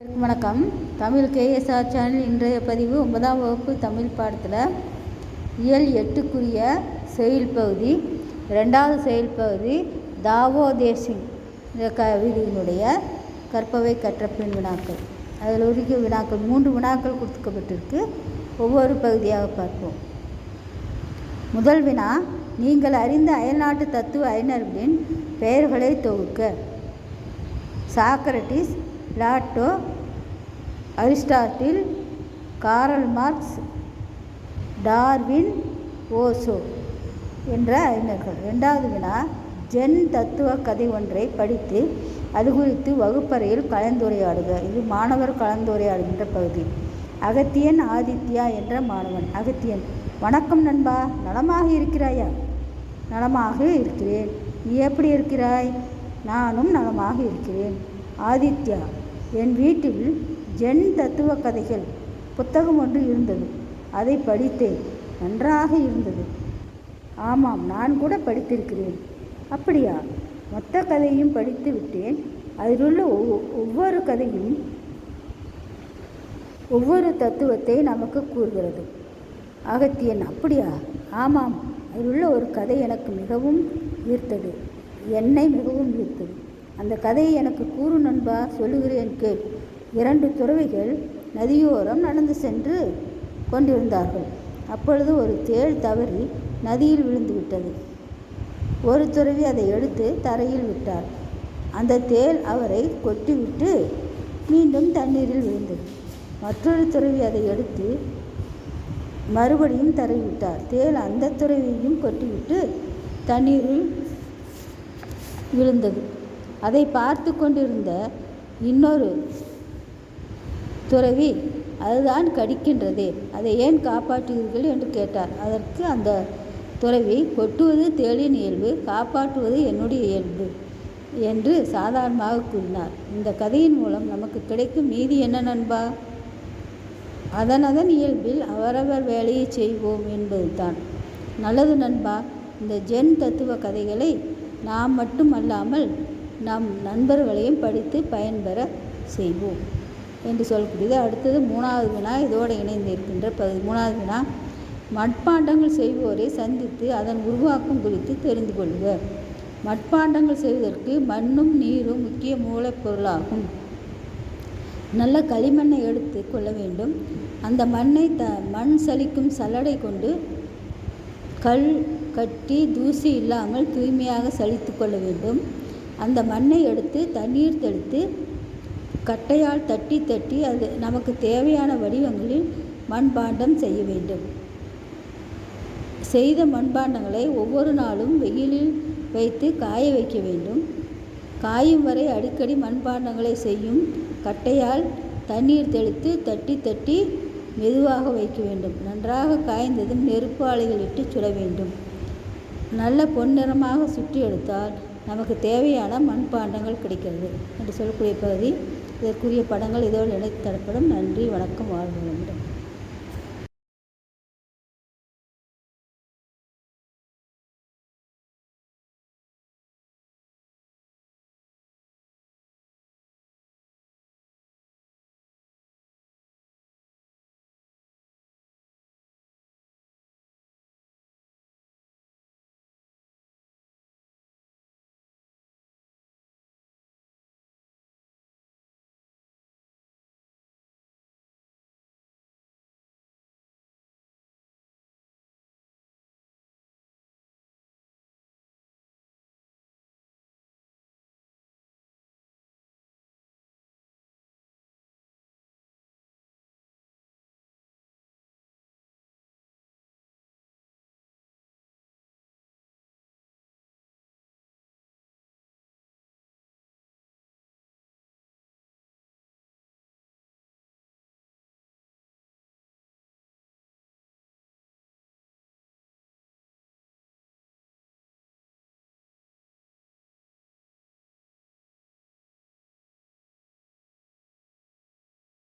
வணக்கம். Tamil KSR channel இன்றைய பதிவு ஒன்பதாம் வகுப்பு தமிழ் பாடத்தில் இயல் எட்டுக்குரிய செயல் பகுதி. ரெண்டாவது செயல் பகுதி தாவோ தேசிங் இந்த கவிதையினுடைய கற்பவை கற்ற வினாக்கள். அதில் உரிய வினாக்கள் மூன்று வினாக்கள் கொடுக்கப்பட்டிருக்கு. ஒவ்வொரு பகுதியாக பார்ப்போம். முதல் வினா நீங்கள் அறிந்த அயல்நாட்டு தத்துவ அறிஞர்களின் பெயர்களை தொகுக்க. Socrates Plato Aristotle Karl Marx Darwin Osho என்ற அறிஞர்கள். ரெண்டாவது வினா ஜென் தத்துவ கதை ஒன்றை படித்து அது குறித்து வகுப்பறையில் கலந்துரையாடுக. இது மாணவர் கலந்துரையாடுகின்ற பகுதி. அகத்தியன் ஆதித்யா என்ற மாணவன். அகத்தியன் வணக்கம் நண்பா நலமாக இருக்கிறாயா? நலமாக இருக்கிறேன். நீ எப்படி இருக்கிறாய்? நானும் நலமாக இருக்கிறேன். ஆதித்யா என் வீட்டில் ஜென் தத்துவ கதைகள் புத்தகம் ஒன்று இருந்தது. அதை படித்தேன். நன்றாக இருந்தது. ஆமாம் நான் கூட படித்திருக்கிறேன். அப்படியா? மொத்த கதையும் படித்து விட்டேன். அதிலுள்ள ஒவ்வொரு கதையும் ஒவ்வொரு தத்துவத்தை நமக்கு கூறுகிறது. அகத்தியன் அப்படியா? ஆமாம். அதிலுள்ள ஒரு கதை எனக்கு மிகவும் ஈர்த்தது. என்னை மிகவும் ஈர்த்தது. அந்த கதையை எனக்கு கூறு நண்பா சொல்லுகிறேன் கேள். இரண்டு துறவிகள் நதியோரம் நடந்து சென்று கொண்டிருந்தார்கள். அப்பொழுது ஒரு தேள் தவறி நதியில் விழுந்து விட்டது. ஒரு துறவி அதை எடுத்து தரையில் விட்டார். அந்த தேள் அவரை கொட்டிவிட்டு மீண்டும் தண்ணீரில் விழுந்தது. மற்றொரு துறவி அதை எடுத்து மறுபடியும் தரைவிட்டார் தேள் அந்த துறவியையும் கொட்டிவிட்டு தண்ணீரில் விழுந்தது. அதை பார்த்து கொண்டிருந்த இன்னொரு துறவி அதுதான் கடிக்கின்றதே. அதை ஏன் காப்பாற்றுவீர்கள் என்று கேட்டார். அதற்கு அந்த துறவி கொட்டுவது தேளின் இயல்பு காப்பாற்றுவது என்னுடைய இயல்பு என்று சாதாரணமாக கூறினார். இந்த கதையின் மூலம் நமக்கு கிடைக்கும் மீதி என்ன நண்பா? அதன் அதன் இயல்பில் அவரவர் வேலையை செய்வோம் என்பதுதான். நல்லது நண்பா. இந்த ஜென் தத்துவ கதைகளை நாம் மட்டும் அல்லாமல் நம் நண்பர்களையும் படித்து பயன்பெற செய்வோம் என்று சொல்லக்கூடியது. அடுத்தது மூணாவது வினா இதோடு இணைந்து இருக்கின்ற பகுதி. மூணாவது வினா மட்பாண்டங்கள் செய்வோரை சந்தித்து அதன் உருவாக்கம் குறித்து தெரிந்து கொள்க. மட்பாண்டங்கள் செய்வதற்கு மண்ணும் நீரும் முக்கிய மூலப்பொருளாகும். நல்ல களிமண்ணை எடுத்து கொள்ள வேண்டும். அந்த மண்ணை த மண் சலிக்கும் சல்லடை கொண்டு கல் கட்டி தூசி இல்லாமல் தூய்மையாக சலித்து கொள்ள வேண்டும். அந்த மண்ணை எடுத்து தண்ணீர் தெளித்து கட்டையால் தட்டி தட்டி அது நமக்கு தேவையான வடிவங்களில் மண்பாண்டம் செய்ய வேண்டும். செய்த மண்பாண்டங்களை ஒவ்வொரு நாளும் வெயிலில் வைத்து காய வைக்க வேண்டும். காயும் வரை அடிக்கடி மண்பாண்டங்களை செய்யும் கட்டையால் தண்ணீர் தெளித்து தட்டி தட்டி மெதுவாக வைக்க வேண்டும். நன்றாக காய்ந்ததும் நெருப்பு ஆலைகளிட்டு சுட வேண்டும். நல்ல பொன்னிறமாக சுற்றி எடுத்தால் நமக்கு தேவையான மண்பாண்டங்கள் கிடைக்கிறது என்று சொல்லக்கூடிய பகுதி. இதற்குரிய படங்கள் இதோடு இணைத்து தரப்படும். நன்றி வணக்கம் வாழ்க வேண்டும்